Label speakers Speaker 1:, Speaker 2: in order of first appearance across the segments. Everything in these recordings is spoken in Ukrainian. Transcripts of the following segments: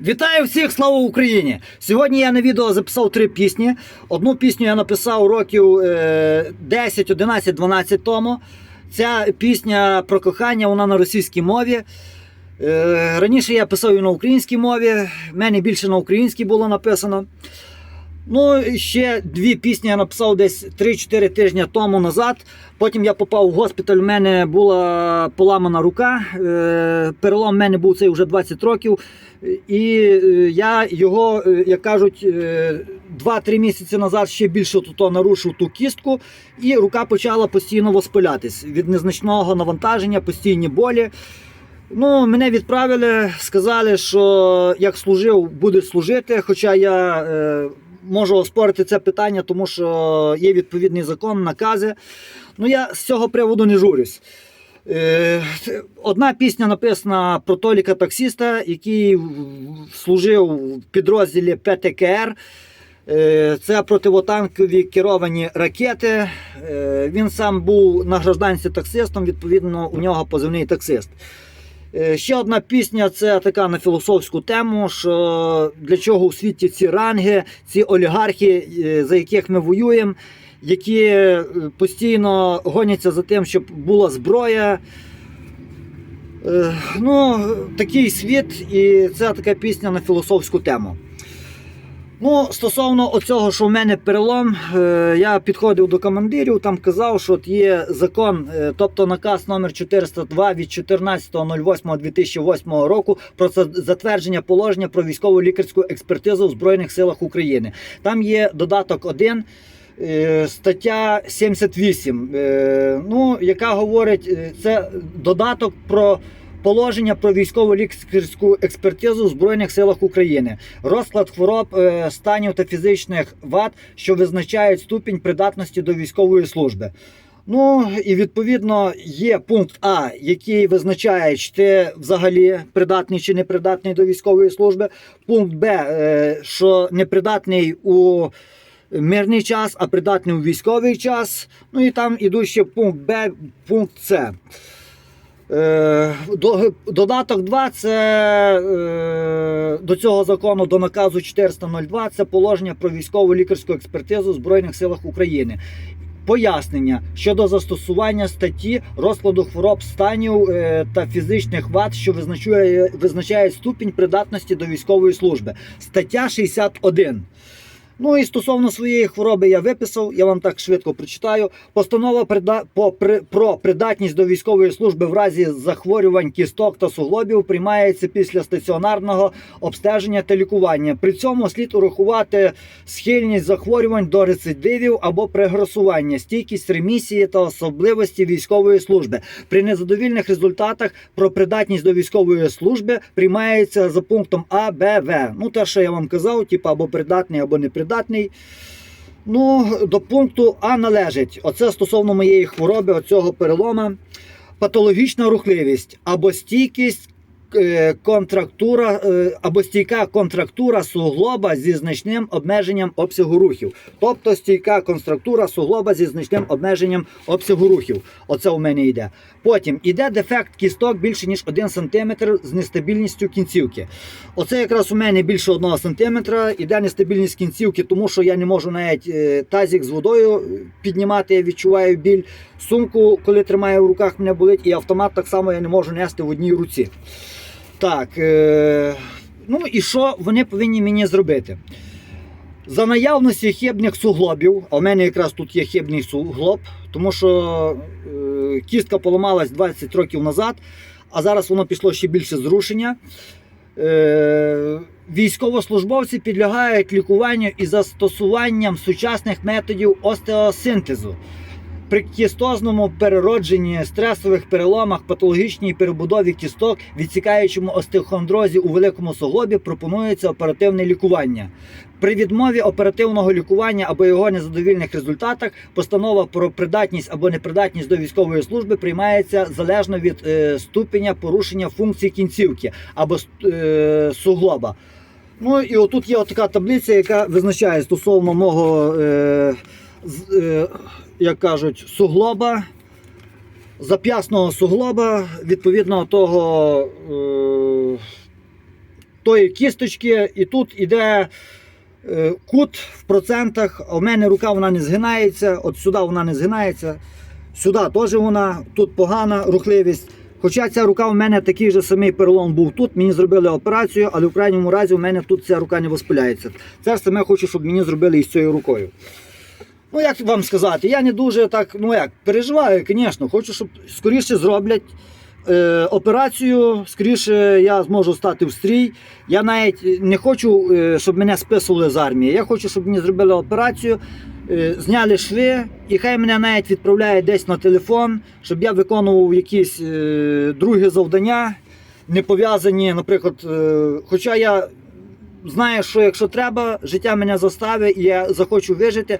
Speaker 1: Вітаю всіх, слава Україні! Сьогодні я на відео записав три пісні. Одну пісню я написав років е, 10, 11, 12 тому. Ця пісня про кохання, вона на російській мові. Е, Раніше я писав і на українській мові, в мене більше на українській було написано. Ну, ще дві пісні я написав десь 3-4 тижні тому назад. Потім я попав в госпіталь, у мене була поламана рука. е, Перелом в мене був цей вже 20 років. І е, я його, е, як кажуть, е, 2-3 місяці назад ще більше тут нарушив ту кістку, і рука почала постійно воспалятись від незначного навантаження, постійні болі. Ну, мене відправили, сказали, що як служив, буде служити. Хоча я можу оспорити це питання, тому що є відповідний закон, накази. Ну, я з цього приводу не журюсь. Е, одна пісня написана про Толіка таксіста, який служив в підрозділі ПТКР. Е, Це противотанкові керовані ракети. Е, Він сам був на гражданці таксистом, відповідно, у нього позивний таксист. Е, Ще одна пісня це така на філософську тему, що для чого у світі ці ранги, ці олігархи, е, за яких ми воюємо, які е, постійно гоняться за тим, щоб була зброя. Е, Ну, такий світ, і це така пісня на філософську тему. Ну, стосовно оцього, що в мене перелом, е, я підходив до командирів, там казав, що от є закон, е, тобто наказ номер 402 від 14.08.2008 року про за- затвердження положення про військово лікарську експертизу в Збройних силах України. Там є додаток 1. е, Стаття 78, е, ну, яка говорить, це додаток про положення про військово-лікарську експертизу в Збройних силах України, розклад хвороб, е, станів та фізичних вад, що визначають ступінь придатності до військової служби. Ну і відповідно є пункт А, який визначає, чи ти взагалі придатний чи не придатний до військової служби. Пункт Б, е, що непридатний у мирний час, а придатний у військовий час. Ну і там ідуть ще пункт Б, пункт С. Е, до- Додаток 2 це е, до цього закону, до наказу 402, це положення про військову лікарську експертизу в Збройних силах України. Пояснення щодо застосування статті розкладу хвороб станів е, та фізичних вад, що визначає, визначає ступінь придатності до військової служби. Стаття 61. Ну і стосовно своєї хвороби я виписав, я вам так швидко прочитаю. Постанова про придатність до військової служби в разі захворювань кісток та суглобів приймається після стаціонарного обстеження та лікування. При цьому слід урахувати схильність захворювань до рецидивів або прегресування, стійкість ремісії та особливості військової служби. При незадовільних результатах про придатність до військової служби приймається за пунктом А, Б, В. Ну, те, що я вам казав, типу або придатний, або непридатний. Ну, до пункту А належить. Оце стосовно моєї хвороби, оцього перелома. Патологічна рухливість або стійкість. Е, Контрактура е, або стійка контрактура суглоба зі значним обмеженням обсягу рухів, тобто стійка контрактура суглоба зі значним обмеженням обсягу рухів. Оце у мене йде. Потім іде дефект кісток більше ніж 1 см з нестабільністю кінцівки. Оце якраз у мене більше 1 см. Іде нестабільність кінцівки, тому що я не можу навіть е, тазик з водою піднімати, я відчуваю біль. Сумку, коли тримаю в руках, мене болить, і автомат так само я не можу нести в одній руці. Так, е, ну і що вони повинні мені зробити? За наявності хибних суглобів, а в мене якраз тут є хибний суглоб, тому що е, кістка поламалась 20 років назад, а зараз воно пішло ще більше зрушення. Е, військовослужбовці підлягають лікуванню із застосуванням сучасних методів остеосинтезу. При кістозному переродженні, стресових переломах, патологічній перебудові кісток, відсікаючому остеохондрозі у великому суглобі пропонується оперативне лікування. При відмові оперативного лікування або його незадовільних результатах постанова про придатність або непридатність до військової служби приймається залежно від е, ступеня порушення функцій кінцівки або е, суглоба. Ну і отут є така таблиця, яка визначає стосовно мого, е, як кажуть, суглоба, зап'ясного суглоба, відповідно того. Е, тої кісточки, і тут іде е, кут в процентах. А в мене рука вона не згинається, от сюди вона не згинається, сюди теж вона, тут погана рухливість. Хоча ця рука в мене такий же самий перелом був тут, мені зробили операцію, але в крайньому разі у мене тут ця рука не воспаляється. Це ж саме хочу, щоб мені зробили із цією рукою. Ну, як вам сказати, я не дуже так, ну як, переживаю, звісно, хочу, щоб скоріше зроблять е, операцію, скоріше я зможу стати в стрій. Я навіть не хочу, е, щоб мене списували з армії. Я хочу, щоб мені зробили операцію, е, зняли шви, і хай мене навіть відправляють десь на телефон, щоб я виконував якісь е, другі завдання, не пов'язані, наприклад, е, хоча я знаю, що якщо треба, життя мене заставить, і я захочу вижити.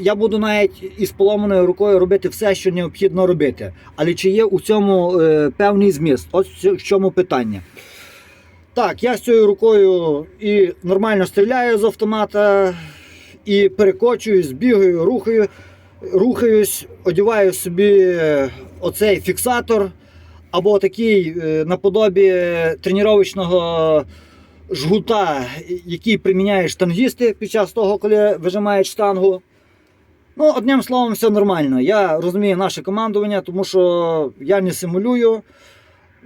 Speaker 1: Я буду навіть із поломаною рукою робити все, що необхідно робити. Але чи є у цьому е, певний зміст? От в чому питання. Так, я з цією рукою і нормально стріляю з автомата, і перекочуюсь, бігаю, рухаю, рухаюсь, одіваю собі е, оцей фіксатор або такий е, наподобі тренувального жгута, який приміняють штангісти під час того, коли вижимають штангу. Ну, одним словом, все нормально. Я розумію наше командування, тому що я не симулюю.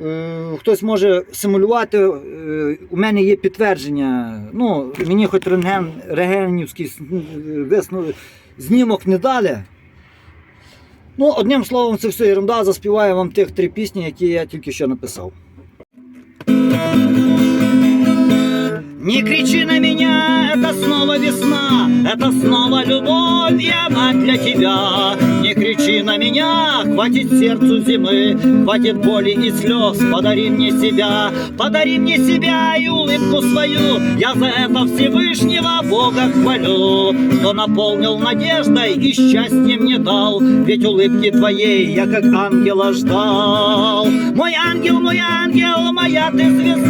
Speaker 1: Е, Хтось може симулювати. Е, У мене є підтвердження. Ну, мені хоч рентген, рентгенівський знімок не дали. Ну, одним словом, це все ерунда. Заспіваю вам тих три пісні, які я тільки що написав. Не кричи на это снова весна, это снова любовь, и она для тебя. Не кричи на меня, хватит сердцу зимы, хватит боли и слез, подари мне себя, подари мне себя и улыбку свою. Я за это Всевышнего Бога хвалю, что наполнил надеждой и счастьем мне дал, ведь улыбки твоей я как ангела ждал. Мой ангел, мой ангел, моя ты звезда,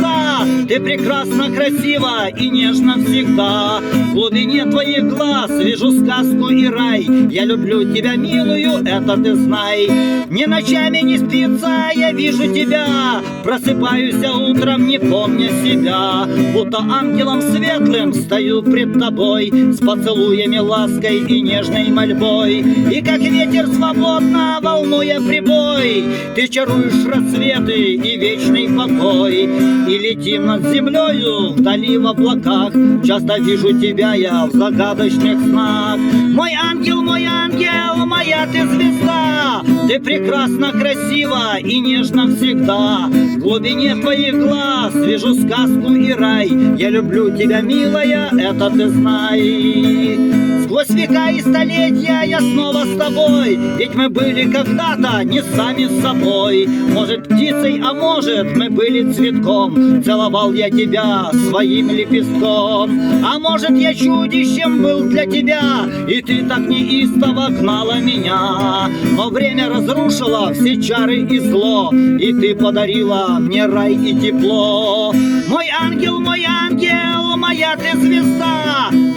Speaker 1: ты прекрасно, красиво и нежно всегда. В глубине твоих глаз вижу сказку и рай. Я люблю тебя, милую, это ты знай. Ни ночами не спится, я вижу тебя. Просыпаюсь утром, не помня себя. Будто ангелом светлым стою пред тобой. С поцелуями, лаской и нежной мольбой. И как ветер свободно, волнуя прибой, Ты чаруешь рассветы и вечный покой. И летим над землею вдали в облаках. Часто вижу тебя я в загадочных снах. Мой ангел, мой ангел, моя ты звезда. Ты прекрасно, красива и нежно всегда. В глубине твоих глаз вижу сказку и рай. Я люблю тебя, милая, это ты знай. Сквозь века и столетия я снова с тобой Ведь мы были когда-то не сами с собой Может птицей, а может мы были цветком Целовал я тебя своим лепестком А может я чудищем был для тебя И ты так неистово гнала меня Но время разрушило все чары и зло И ты подарила мне рай и тепло Мой ангел, мой ангел, моя ты звезда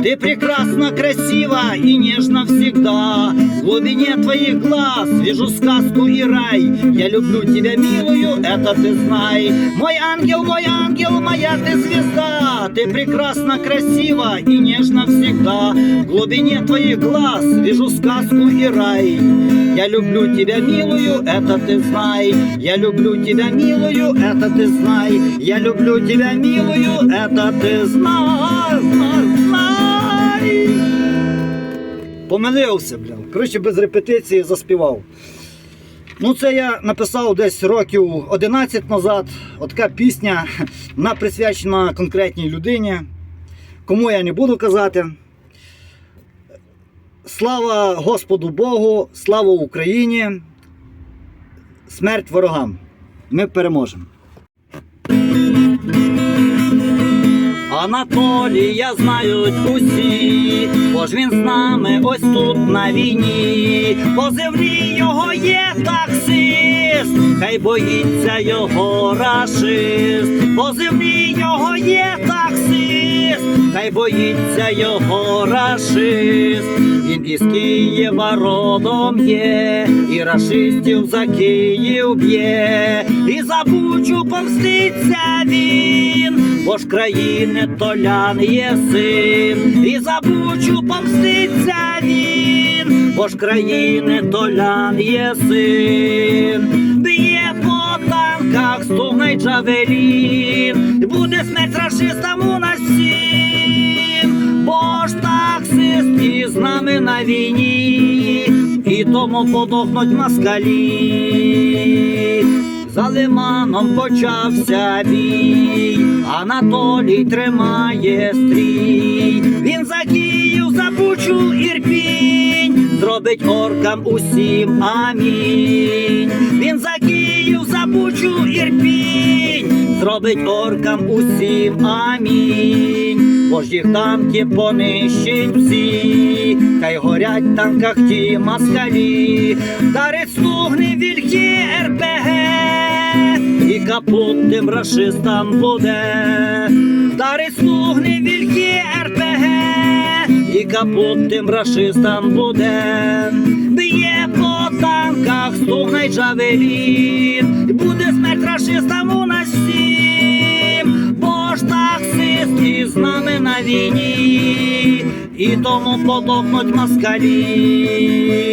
Speaker 1: Ты прекрасно, красиво и нежно всегда. В глубине твоих глаз вижу сказку и рай. Я люблю тебя, милую, это ты знай. Мой ангел, мой ангел, моя ты звезда. Ты прекрасно, красиво и нежно всегда. В глубине твоих глаз вижу сказку и рай. Я люблю тебя, милую, это ты знай. Я люблю тебя, милую, это ты знай. Я люблю тебя, милую, это ты знай, знай, знай. Помилився, блін. Коротше, без репетиції заспівав. Ну, це я написав десь років 11 назад. Отака пісня, вона присвячена конкретній людині. Кому я не буду казати. Слава Господу Богу, слава Україні, смерть ворогам. Ми переможемо. Анатолія знають усі, бо ж він з нами ось тут на війні. По землі його є таксист, хай боїться його рашист. По землі його є таксист, хай боїться його рашист. Він із Києва родом є, і рашистів за Київ б'є, і за бучу помститься він, бо ж країни толян є син, і за бучу помститься він, бо ж країни толян є син, б'є по танках, стугне джавелін, буде смерть рашистам у нас всім, бо ж таксист із нами на війні, і тому подохнуть москалі. За лиманом почався бій, Анатолій тримає стрій. Він за Київ, за Бучу, Ірпінь, зробить оркам усім амінь. Він за Київ, за Бучу, Ірпінь, зробить оркам усім амінь. Бо ж їх танки понищить всі, хай горять в танках ті москалі, дарить слугни вільки РПГ, і капут тим рашистам буде, дарить слугни вільки РПГ, і капут тим рашистам буде, б'є по танках, слугнай джавелін, буде смерть рашистам у нас всім, бо ж таксист із нами на війні, і тому подохнуть москалі.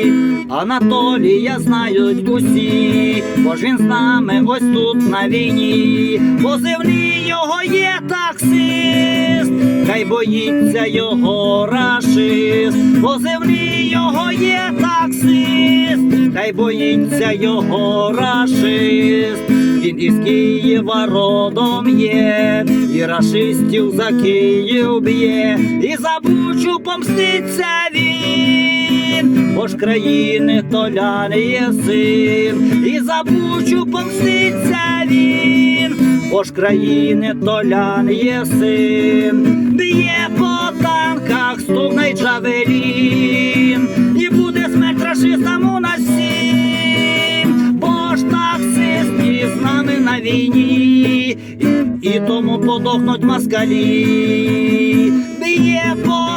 Speaker 1: Анатолія знають усі, бо ж він з нами ось тут на війні. Позивний його є таксист, хай боїться його рашист. Позивний його є таксист, хай боїться його рашист. Він із Києва родом є, і рашистів за Київ б'є, і за бучу помститься він, бо ж країни толян є син, і за бучу помститься він, бо ж країни толян є син, б'є по танках, стугнай джавелін, і буде смерть рашистам у нас всім, бо ж таксист із нами на війні, і, і тому подохнуть москалі. Б'є по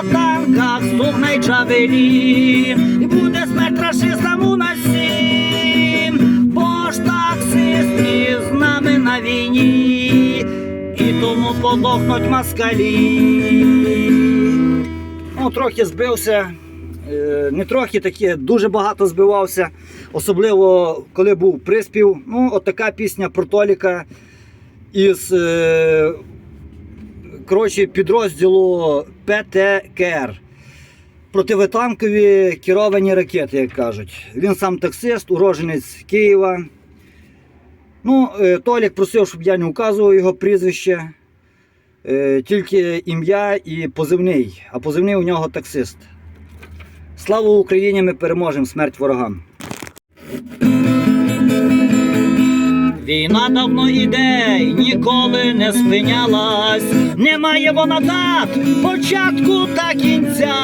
Speaker 1: стугнай джавелін, і буде смерть рашистам у нас всім, бо ж таксист із нами на війні, і тому подохнуть москалі. Ну, трохи збився. Е, Не трохи таке, дуже багато збивався, особливо коли був приспів. Ну, от така пісня про Толіка із е, коротше, підрозділу ПТКР. Противотанкові керовані ракети, як кажуть. Він сам таксист, уроженець Києва. Ну, е, Толік просив, щоб я не указував його прізвище. Е, Тільки ім'я і позивний, а позивний у нього таксист. Слава Україні! Ми переможемо смерть ворогам. Війна давно іде, ніколи не спинялась. Немає вона дат, початку та кінця.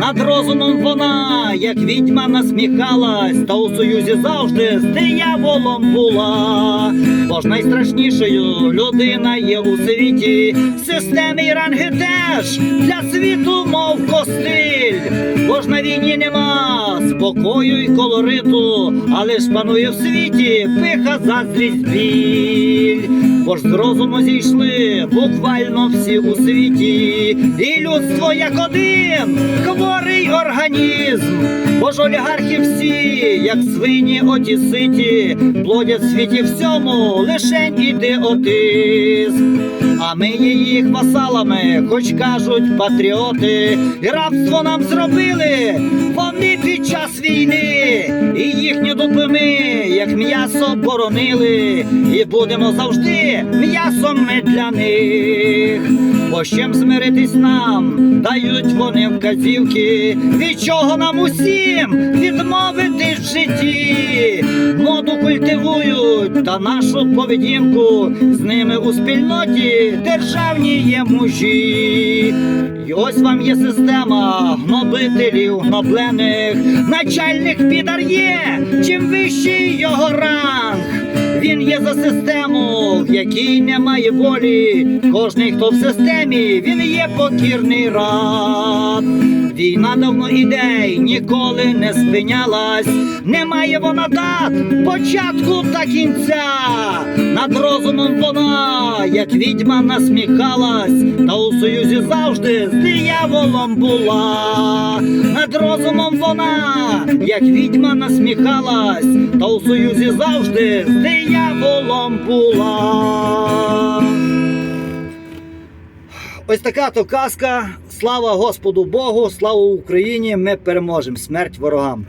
Speaker 1: Над розумом вона, як відьма, насміхалась, та у союзі завжди з дияволом була. Бо ж найстрашнішою людина є у світі. Системи і ранги теж для світу, мов костиль. Бо ж на війні нема спокою й колориту, але ж панує в світі пиха, заздрість, біль. Бо ж з розуму зійшли буквально всі у світі, і людство як один хворий організм. Бо ж олігархи всі, як свині одіситі, плодять в світі всьому лишень ідіотизм. А ми є їх васалами, хоч кажуть патріоти, і рабство нам зробили вони під час війни, і їхні дупи ми, як м'ясо, боронили, і будемо завжди м'ясом ми для них. Бо з чим змиритись нам, дають вони вказівки, від чого нам усім відмовитись в житті, моду культивують та нашу поведінку, з ними у спільноті державні є мужі. І ось вам є система гнобителів, гноблених, начальник підар є, чим вищий його ранг. Він є за систему, в якій немає волі. Кожний, хто в системі, він є покірний раб. Війна давно ідей ніколи не спинялась. Немає вона дат, початку та кінця. Над розумом вона, як відьма, насміхалась, та у союзі завжди з дияволом була. Над розумом вона, як відьма, насміхалась, та у союзі завжди з дияволом була. Ось така то казка. Слава Господу Богу, слава Україні! Ми переможемо. Смерть ворогам.